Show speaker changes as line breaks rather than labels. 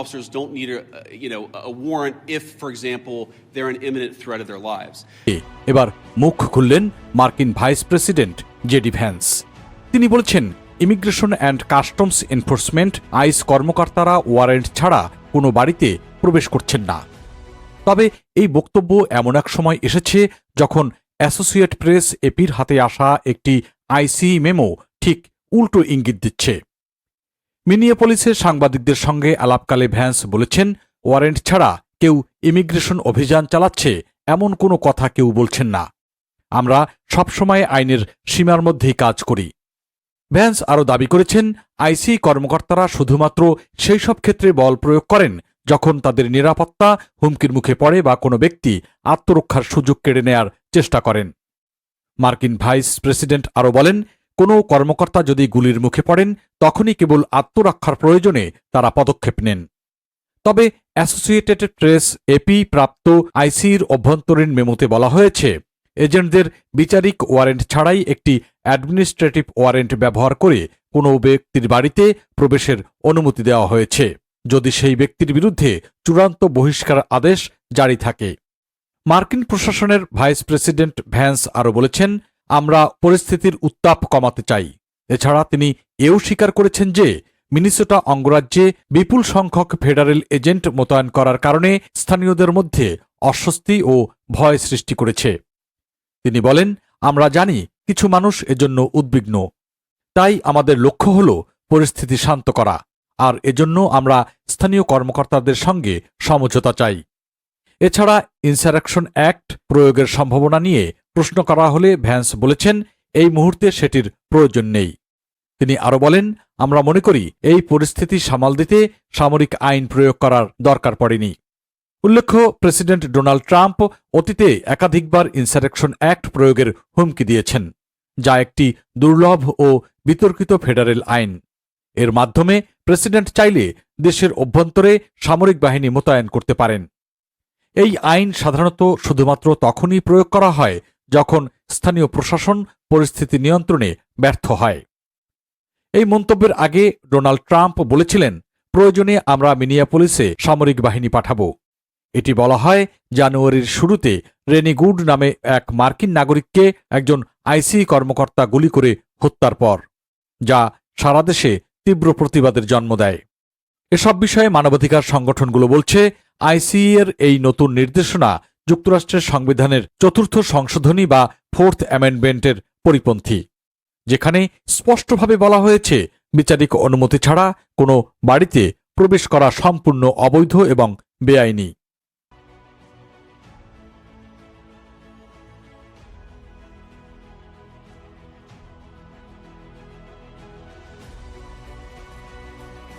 officers don't need a, you know, a warrant if, for example, they're an imminent threat of their lives.
এবার মুখ খুললেন মার্কিন vice president JD Vance. তিনি বলছেন immigration and customs enforcement ICE কর্মকর্তারা warrant ছাড়া কোনো বাড়িতে প্রবেশ করছেন না। তবে এই বক্তব্য এমন এক সময় এসেছে যখন অ্যাসোসিয়েট প্রেস এপির হাতে আসা একটি আইসি মেমো ঠিক উল্টো ইঙ্গিত দিচ্ছে। মিনিয়াপলিসের সাংবাদিকদের সঙ্গে আলাপকালে ভ্যান্স বলেছেন, ওয়ারেন্ট ছাড়া কেউ ইমিগ্রেশন অভিযান চালাচ্ছে, এমন কোনো কথা কেউ বলছেন না। আমরা সবসময় আইনের সীমার মধ্যেই কাজ করি। ভ্যান্স আরও দাবি করেছেন, আইসি কর্মকর্তারা শুধুমাত্র সেই সব ক্ষেত্রে বল প্রয়োগ করেন, যখন তাদের নিরাপত্তা হুমকির মুখে পড়ে বা কোনো ব্যক্তি আত্মরক্ষার সুযোগ কেড়ে নেয়ার চেষ্টা করেন। মার্কিন ভাইস প্রেসিডেন্ট আরও বলেন কোনো কর্মকর্তা যদি গুলির মুখে পড়েন, তখনই কেবল আত্মরক্ষার প্রয়োজনে তারা পদক্ষেপ নেন। তবে অ্যাসোসিয়েটেড প্রেস এপি প্রাপ্ত আইসির অভ্যন্তরীণ মেমোতে বলা হয়েছে, এজেন্টদের বিচারিক ওয়ারেন্ট ছাড়াই একটি অ্যাডমিনিস্ট্রেটিভ ওয়ারেন্ট ব্যবহার করে কোনো ব্যক্তির বাড়িতে প্রবেশের অনুমতি দেওয়া হয়েছে, যদি সেই ব্যক্তির বিরুদ্ধে চূড়ান্ত বহিষ্কার আদেশ জারি থাকে। মার্কিন প্রশাসনের ভাইস প্রেসিডেন্ট ভ্যান্স আরও বলেছেন আমরা পরিস্থিতির উত্তাপ কমাতে চাই। এছাড়া তিনি এও স্বীকার করেছেন যে, মিনিসোটা অঙ্গরাজ্যে বিপুল সংখ্যক ফেডারেল এজেন্ট মোতায়েন করার কারণে স্থানীয়দের মধ্যে অস্বস্তি ও ভয় সৃষ্টি করেছে। তিনি বলেন, আমরা জানি কিছু মানুষ এজন্য উদ্বিগ্ন। তাই আমাদের লক্ষ্য হল পরিস্থিতি শান্ত করা, আর এজন্য আমরা স্থানীয় কর্মকর্তাদের সঙ্গে সমঝোতা চাই। এছাড়া ইনসারেকশন অ্যাক্ট প্রয়োগের সম্ভাবনা নিয়ে প্রশ্ন করা হলে ভ্যান্স বলেছেন, এই মুহূর্তে সেটির প্রয়োজন নেই। তিনি আরও বলেন, আমরা মনে করি এই পরিস্থিতি সামাল দিতে সামরিক আইন প্রয়োগ করার দরকার পড়েনি। উল্লেখ্য, প্রেসিডেন্ট ডোনাল্ড ট্রাম্প অতীতে একাধিকবার ইনসারেকশন অ্যাক্ট প্রয়োগের হুমকি দিয়েছেন, যা একটি দুর্লভ ও বিতর্কিত ফেডারেল আইন। এর মাধ্যমে প্রেসিডেন্ট চাইলে দেশের অভ্যন্তরে সামরিক বাহিনী মোতায়েন করতে পারেন। এই আইন সাধারণত শুধুমাত্র তখনই প্রয়োগ করা হয় যখন স্থানীয় প্রশাসন পরিস্থিতি নিয়ন্ত্রণে ব্যর্থ হয়। এই মন্তব্যের আগে ডোনাল্ড ট্রাম্প বলেছিলেন, প্রয়োজনে আমরা মিনিয়াপলিসে সামরিক বাহিনী পাঠাব। এটি বলা হয়, জানুয়ারির শুরুতে রেনিগুড নামে এক মার্কিন নাগরিককে একজন আইসি কর্মকর্তা গুলি করে হত্যার পর, যা সারা দেশে তীব্র প্রতিবাদের জন্ম দেয়। এসব বিষয়ে মানবাধিকার সংগঠনগুলো বলছে আইসি এর এই নতুন নির্দেশনা যুক্তরাষ্ট্রের সংবিধানের চতুর্থ সংশোধনী বা ফোর্থ অ্যামেন্ডমেন্টের পরিপন্থী, যেখানে স্পষ্টভাবে বলা হয়েছে বিচারিক অনুমতি ছাড়া কোনো বাড়িতে প্রবেশ করা সম্পূর্ণ অবৈধ এবং বেআইনি।